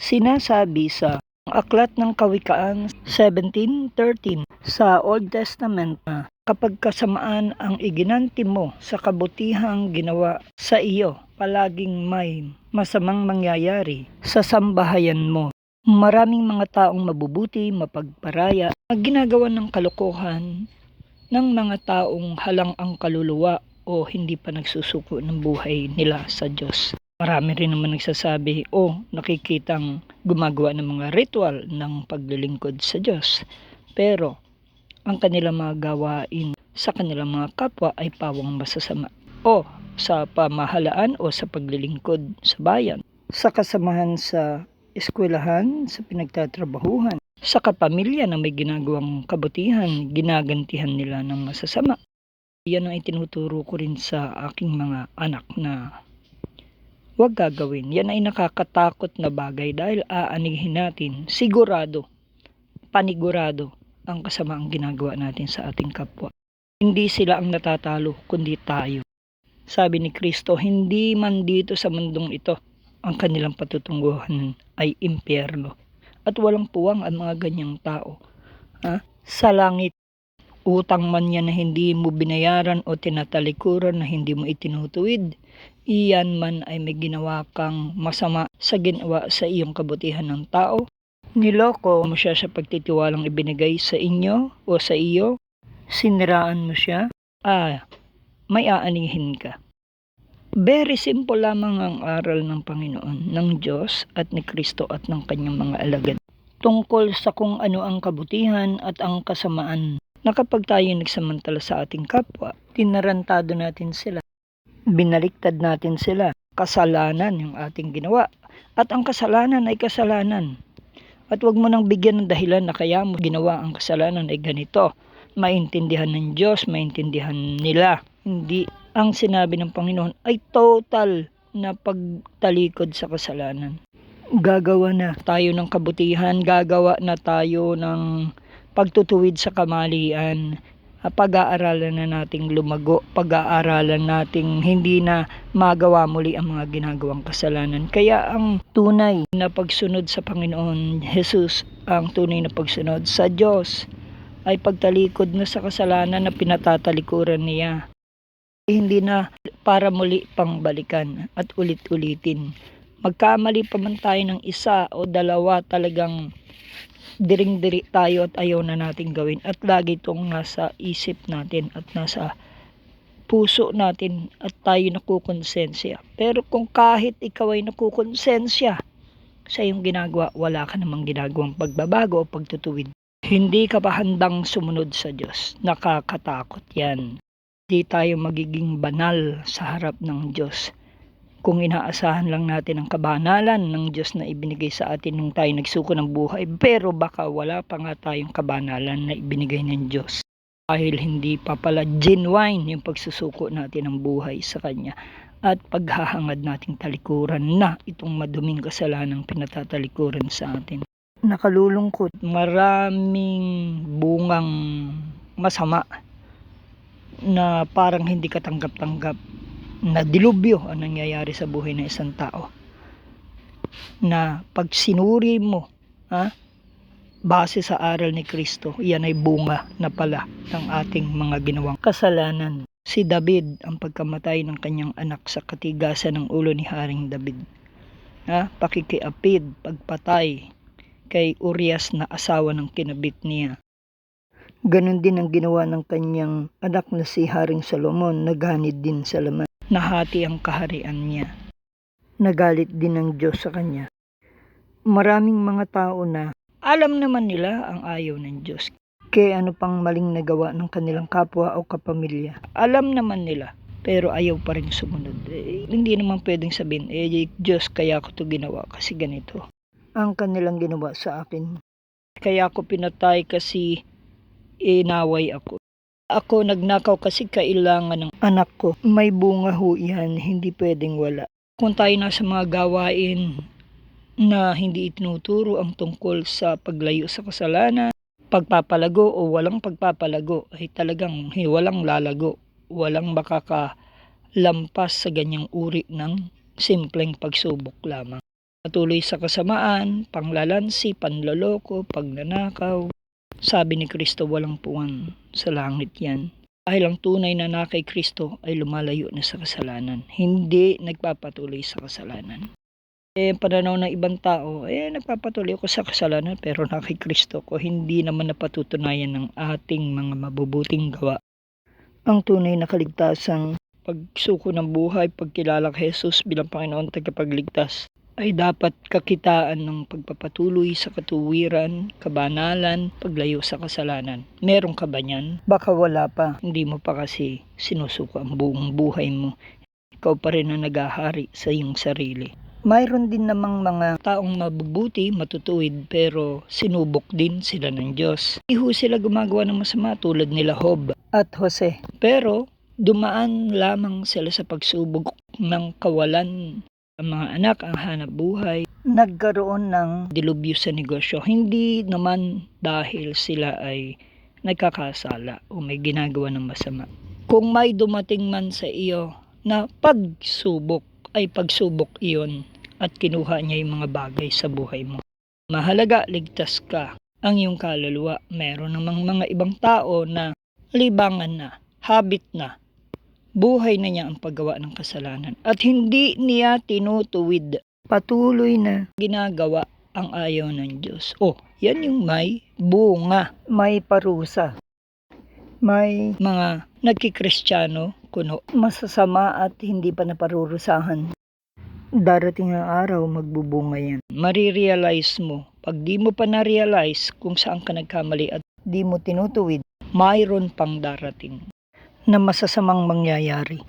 Sinasabi sa Aklat ng Kawikaan 17.13 sa Old Testament na kapag kasamaan ang iginanti mo sa kabutihang ginawa sa iyo, palaging may masamang mangyayari sa sambahayan mo. Maraming mga taong mabubuti, mapagparaya, ang ginagawa ng kalokohan ng mga taong halang ang kaluluwa o hindi pa nagsusuko ng buhay nila sa Diyos. Marami rin naman nagsasabi o nakikitang gumagawa ng mga ritual ng paglilingkod sa Diyos. Pero ang kanilang mga gawain sa kanilang mga kapwa ay pawang masasama o sa pamahalaan o sa paglilingkod sa bayan, sa kasamahan sa eskwelahan, sa pinagtatrabahuhan, sa kapamilya na may ginagawang kabutihan, ginagantihan nila ng masasama. Yan ang itinuturo ko rin sa aking mga anak na huwag gagawin. Yan ay nakakatakot na bagay dahil aanihin natin, sigurado, panigurado, ang kasamaang ginagawa natin sa ating kapwa. Hindi sila ang natatalo, kundi tayo. Sabi ni Kristo, hindi man dito sa mundong ito ang kanilang patutunguhan ay impyerno. At walang puwang ang mga ganyang tao. Ha? Sa langit, utang man yan na hindi mo binayaran o tinatalikuran na hindi mo itinutuwid, iyan man ay may ginawa kang masama sa ginawa sa iyong kabutihan ng tao. Niloko mo siya sa pagtitiwalang ibinigay sa inyo o sa iyo. Siniraan mo siya. Ah, may aanihin ka. Very simple lamang ang aral ng Panginoon, ng Diyos at ni Kristo at ng kanyang mga alagad. Tungkol sa kung ano ang kabutihan at ang kasamaan na kapag tayo nagsamantala sa ating kapwa, tinarantado natin sila. Binaliktad natin sila. Kasalanan yung ating ginawa. At ang kasalanan ay kasalanan. At wag mo nang bigyan ng dahilan na kaya mo ginawa ang kasalanan ay ganito. Maintindihan ng Diyos, maintindihan nila. Hindi ang sinabi ng Panginoon ay total na pagtalikod sa kasalanan. Gagawa na tayo ng kabutihan, gagawa na tayo ng pagtutuwid sa kamalian, pag-aaralan na nating lumago, pag-aaralan nating hindi na magawa muli ang mga ginagawang kasalanan. Kaya ang tunay na pagsunod sa Panginoon Jesus, ang tunay na pagsunod sa Diyos ay pagtalikod na sa kasalanan na pinatatalikuran niya. Hindi na para muli pang balikan at ulit-ulitin. Magkamali pa man tayo ng isa o dalawa talagang diring-diri tayo at ayaw na natin gawin at lagi itong nasa isip natin at nasa puso natin at tayo nakukonsensya. Pero kung kahit ikaw ay nakukonsensya sa iyong ginagawa, wala ka namang ginagawang pagbabago o pagtutuwid. Hindi ka pa handang sumunod sa Diyos. Nakakatakot yan. Hindi tayo magiging banal sa harap ng Diyos kung inaasahan lang natin ang kabanalan ng Diyos na ibinigay sa atin nung tayo nagsuko ng buhay, pero baka wala pa nga tayong kabanalan na ibinigay ng Diyos. Dahil hindi pa pala genuine yung pagsusuko natin ng buhay sa Kanya at paghahangad nating talikuran na itong maduming kasalanang pinatatalikuran sa atin. Nakalulungkot, maraming bungang masama na parang hindi katanggap-tanggap na dilubyo ang nangyayari sa buhay ng isang tao. Na pag sinuri mo, ha, base sa aral ni Kristo, yan ay bunga na pala ng ating mga ginawang kasalanan. Si David ang pagkamatay ng kanyang anak sa katigasan ng ulo ni Haring David. Ha, pakikiapid, pagpatay kay Urias na asawa ng kinabit niya. Ganon din ang ginawa ng kanyang anak na si Haring Solomon, naghanid din sa laman nahati ang kaharian niya. Nagalit din ng Diyos sa kanya. Maraming mga tao na alam naman nila ang ayaw ng Diyos. Kaya ano pang maling nagawa ng kanilang kapwa o kapamilya. Alam naman nila pero ayaw pa rin sumunod. Eh, hindi naman pwedeng sabihin, eh Diyos kaya ako to ginawa kasi ganito. Ang kanilang ginawa sa akin. Kaya ako pinatay kasi inaway ako. Ako nagnakaw kasi kailangan ng anak ko. May bunga ho yan, hindi pwedeng wala. Kung tayo nasa mga gawain na hindi itinuturo ang tungkol sa paglayo sa kasalanan, pagpapalago o walang pagpapalago ay talagang hey, walang lalago, walang makakalampas sa ganyang uri ng simpleng pagsubok lamang. patuloy sa kasamaan, panglalansi, panloloko, pagnanakaw. Sabi ni Kristo walang puwan sa langit yan. Dahil ang tunay na na kay Kristo ay lumalayo na sa kasalanan. Hindi nagpapatuloy sa kasalanan. Eh, pananaw ng ibang tao, eh, nagpapatuloy ako sa kasalanan pero na kay Kristo ko, hindi naman napatutunayan ng ating mga mabubuting gawa. Ang tunay na kaligtasang pagsuko ng buhay, pagkilala kay Jesus bilang Panginoon tagapagligtas, ay dapat kakitaan ng pagpapatuloy sa katuwiran, kabanalan, paglayo sa kasalanan. Meron ka ba niyan? Baka wala pa. Hindi mo pa kasi sinusuko ang buong buhay mo. Ikaw pa rin ang nagahari sa iyong sarili. Mayroon din namang mga taong mabubuti, matutuwid, pero sinubok din sila ng Diyos. Iho sila gumagawa ng masama tulad nila Job at Jose. Pero dumaan lamang sila sa pagsubok ng kawalan ang mga anak ang hanap buhay. Nagkaroon ng dilubyo sa negosyo. Hindi naman dahil sila ay nagkakasala o may ginagawa ng masama. Kung may dumating man sa iyo na pagsubok ay pagsubok iyon at kinuha niya yung mga bagay sa buhay mo. Mahalaga, ligtas ka ang iyong kaluluwa. Meron namang mga ibang tao na libangan na, habit na, buhay na niya ang paggawa ng kasalanan at hindi niya tinutuwid. Patuloy na ginagawa ang ayaw ng Diyos. Oh, yan yung may bunga. May parusa. May mga nagkikristyano kuno. Masasama at hindi pa naparurusahan. Darating ang araw, magbubunga yan. Marirealize mo, pag di mo pa na-realize kung saan ka nagkamali at di mo tinutuwid, mayroon pang darating na masasamang mangyayari.